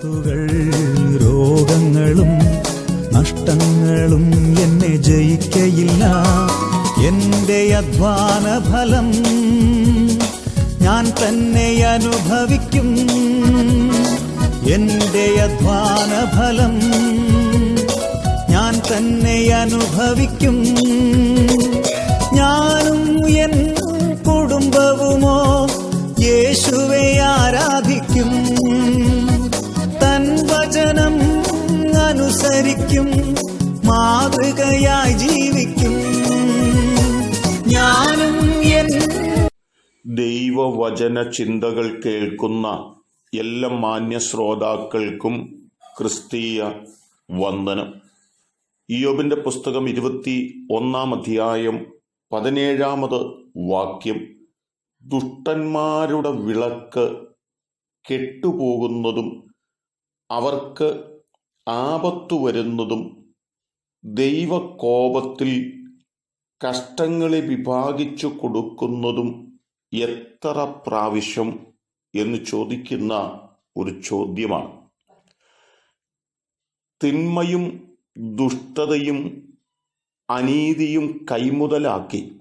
ആപത്തുകൾ രോഗങ്ങളും നഷ്ടങ്ങളും എന്നെ ജയിക്കയില്ല. എന്റെ അധ്വാന ഫലം ഞാൻ തന്നെ അനുഭവിക്കും. എന്റെ അധ്വാന ഫലം ഞാൻ തന്നെ അനുഭവിക്കും. ഞാനും എൻ കുടുംബവുമോ യേശുവെ ആരാധിക്കും? മാതൃകയായി ജീവിക്കും. ഞാനും ദൈവവചന ചിന്തകൾ കേൾക്കുന്ന എല്ലാ മാന്യ ശ്രോതാക്കൾക്കും ക്രിസ്തീയ വന്ദനം. ഇയോബിന്റെ പുസ്തകം ഇരുപത്തി ഒന്നാം അധ്യായം പതിനേഴാമത് വാക്യം. ദുഷ്ടന്മാരുടെ വിളക്ക് കെട്ടുപോകുന്നതും അവർക്ക് ആപത്തു വരുന്നതും ദൈവകോപത്തിൽ കഷ്ടങ്ങളെ വിഭാഗിച്ചു കൊടുക്കുന്നതും എത്ര പ്രാവശ്യം എന്ന് ചോദിക്കുന്ന ഒരു ചോദ്യമാണ്. തിന്മയും ദുഷ്ടതയും അനീതിയും കൈമുതലാക്കി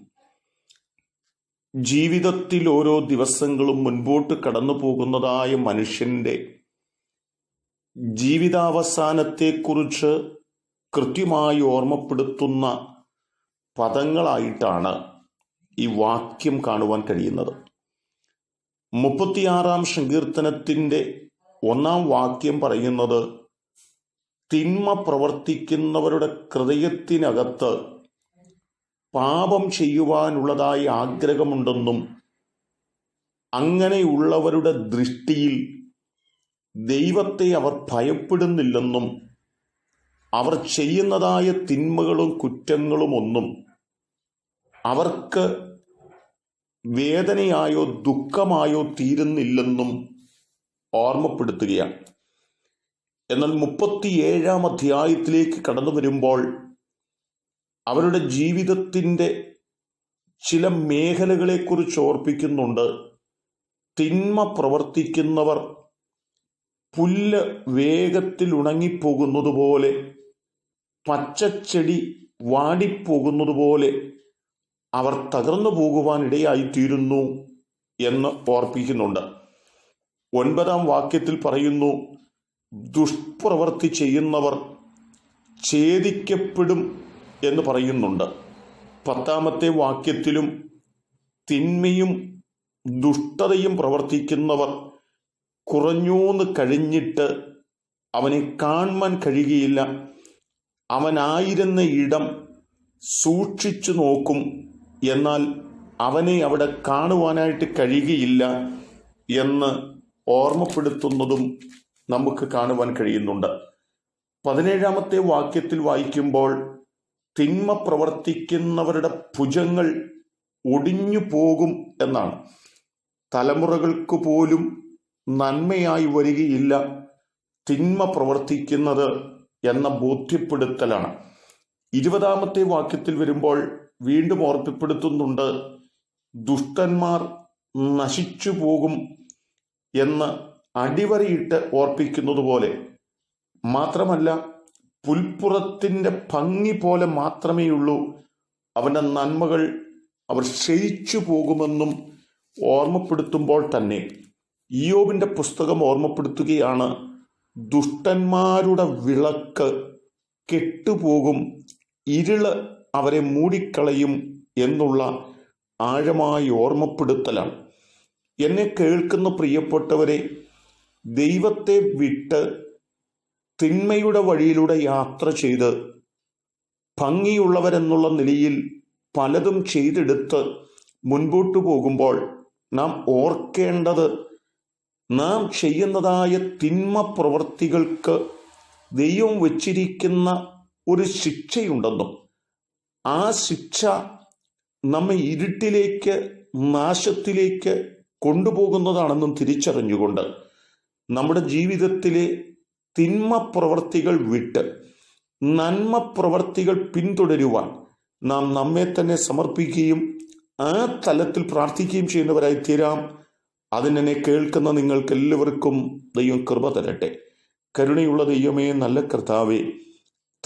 ജീവിതത്തിൽ ഓരോ ദിവസങ്ങളും മുൻപോട്ട് കടന്നു പോകുന്നതായ മനുഷ്യന്റെ ജീവിതാവസാനത്തെക്കുറിച്ച് കൃത്യമായി ഓർമ്മപ്പെടുത്തുന്ന പദങ്ങളായിട്ടാണ് ഈ വാക്യം കാണുവാൻ കഴിയുന്നത്. മുപ്പത്തിയാറാം സങ്കീർത്തനത്തിന്റെ ഒന്നാം വാക്യം പറയുന്നത് തിന്മ പ്രവർത്തിക്കുന്നവരുടെ ഹൃദയത്തിനകത്ത് പാപം ചെയ്യുവാനുള്ളതായി ആഗ്രഹമുണ്ടെന്നും അങ്ങനെയുള്ളവരുടെ ദൃഷ്ടിയിൽ ദൈവത്തെ അവർ ഭയപ്പെടുന്നില്ലെന്നും അവർ ചെയ്യുന്നതായ തിന്മകളും കുറ്റങ്ങളും ഒന്നും അവർക്ക് വേദനയായോ ദുഃഖമായോ തീരുന്നില്ലെന്നും ഓർമ്മപ്പെടുത്തുകയാണ് എന്നാൽ മുപ്പത്തിയേഴാം അധ്യായത്തിലേക്ക് കടന്നു വരുമ്പോൾ അവരുടെ ജീവിതത്തിന്റെ ചില മേഖലകളെക്കുറിച്ച് ഓർപ്പിക്കുന്നുണ്ട്. തിന്മ പ്രവർത്തിക്കുന്നവർ പുല്ല് വേഗത്തിൽ ഉണങ്ങിപ്പോകുന്നത് പോലെ പച്ചച്ചെടി വാടിപ്പോകുന്നത് പോലെ അവർ തകർന്നു പോകുവാൻ ഇടയായിത്തീരുന്നു എന്ന് ഓർപ്പിക്കുന്നുണ്ട്. ഒൻപതാം വാക്യത്തിൽ പറയുന്നു ദുഷ്പ്രവർത്തി ചെയ്യുന്നവർ ഛേദിക്കപ്പെടും എന്ന് പറയുന്നുണ്ട്. പത്താമത്തെ വാക്യത്തിലും തിന്മയും ദുഷ്ടതയും പ്രവർത്തിക്കുന്നവർ കുറഞ്ഞോന്ന് കഴിഞ്ഞിട്ട് അവനെ കാണുവാൻ കഴിയുകയില്ല. അവനായിരുന്ന ഇടം സൂക്ഷിച്ചു നോക്കും. എന്നാൽ അവനെ അവിടെ കാണുവാനായിട്ട് കഴിയുകയില്ല എന്ന് ഓർമ്മപ്പെടുത്തുന്നതും നമുക്ക് കാണുവാൻ കഴിയുന്നുണ്ട്. പതിനേഴാമത്തെ വാക്യത്തിൽ വായിക്കുമ്പോൾ തിന്മ പ്രവർത്തിക്കുന്നവരുടെ ഭുജങ്ങൾ ഒടിഞ്ഞു പോകും എന്നാണ്. തലമുറകൾക്ക് പോലും നന്മയായി വരികയില്ല. തിന്മ പ്രവർത്തിക്കുന്നത് എന്ന ബോധ്യപ്പെടുത്തലാണ്. ഇരുപതാമത്തെ വാക്യത്തിൽ വരുമ്പോൾ വീണ്ടും ഓർമ്മപ്പെടുത്തുന്നുണ്ട് ദുഷ്ടന്മാർ നശിച്ചു പോകും എന്ന് അടിവരയിട്ട് ഓർപ്പിക്കുന്നത് പോലെ. മാത്രമല്ല പുൽപ്പുറത്തിന്റെ ഭംഗി പോലെ മാത്രമേയുള്ളൂ അവന്റെ നന്മകൾ അവർ ക്ഷയിച്ചു പോകുമെന്നും ഓർമ്മപ്പെടുത്തുമ്പോൾ തന്നെ. ഇയോബിന്റെ പുസ്തകം ഓർമ്മപ്പെടുത്തുകയാണ് ദുഷ്ടന്മാരുടെ വിളക്ക് കെട്ടുപോകും ഇരുൾ അവരെ മൂടിക്കളയും എന്നുള്ള ആഴമായ ഓർമ്മപ്പെടുത്തലാണ്. എന്നെ കേൾക്കുന്ന പ്രിയപ്പെട്ടവരെ ദൈവത്തെ വിട്ട് തിന്മയുടെ വഴിയിലൂടെ യാത്ര ചെയ്ത് ഭംഗിയുള്ളവരെന്നുള്ള നിലയിൽ പലതും ചെയ്തെടുത്ത് മുൻപോട്ടു പോകുമ്പോൾ നാം ഓർക്കേണ്ടത് നാം ചെയ്യുന്നതായ തിന്മ പ്രവൃത്തികൾക്ക് ദൈവം വച്ചിരിക്കുന്ന ഒരു ശിക്ഷയുണ്ടെന്നും ആ ശിക്ഷ നമ്മെ ഇരുട്ടിലേക്ക് നാശത്തിലേക്ക് കൊണ്ടുപോകുന്നതാണെന്നും തിരിച്ചറിഞ്ഞുകൊണ്ട് നമ്മുടെ ജീവിതത്തിലെ തിന്മ പ്രവർത്തികൾ വിട്ട് നന്മ പ്രവർത്തികൾ പിന്തുടരുവാൻ നാം നമ്മെ തന്നെ സമർപ്പിക്കുകയും ആ തലത്തിൽ പ്രാർത്ഥിക്കുകയും ചെയ്യുന്നവരായി തീരാം അതിനെ കേൾക്കുന്ന നിങ്ങൾക്ക് എല്ലാവർക്കും ദൈവം കൃപ തരട്ടെ. കരുണയുള്ള ദൈവമേ നല്ല കർത്താവേ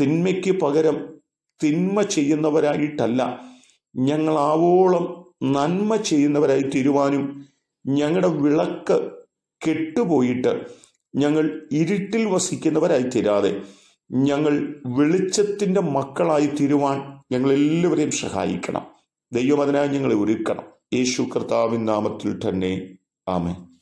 തിന്മയ്ക്ക് പകരം തിന്മ ചെയ്യുന്നവരായിട്ടല്ല ഞങ്ങൾ ആവോളം നന്മ ചെയ്യുന്നവരായി തീരുവാനും ഞങ്ങളുടെ വിളക്ക് കെട്ടുപോയിട്ട് ഞങ്ങൾ ഇരുട്ടിൽ വസിക്കുന്നവരായി തീരാതെ ഞങ്ങൾ വെളിച്ചത്തിന്റെ മക്കളായി തീരുവാൻ ഞങ്ങൾ എല്ലാവരെയും സഹായിക്കണം. ദൈവം അതിനായി ഞങ്ങളെ ഒരുക്കണം. യേശു കർത്താവിൻ നാമത്തിൽ തന്നെ Аминь.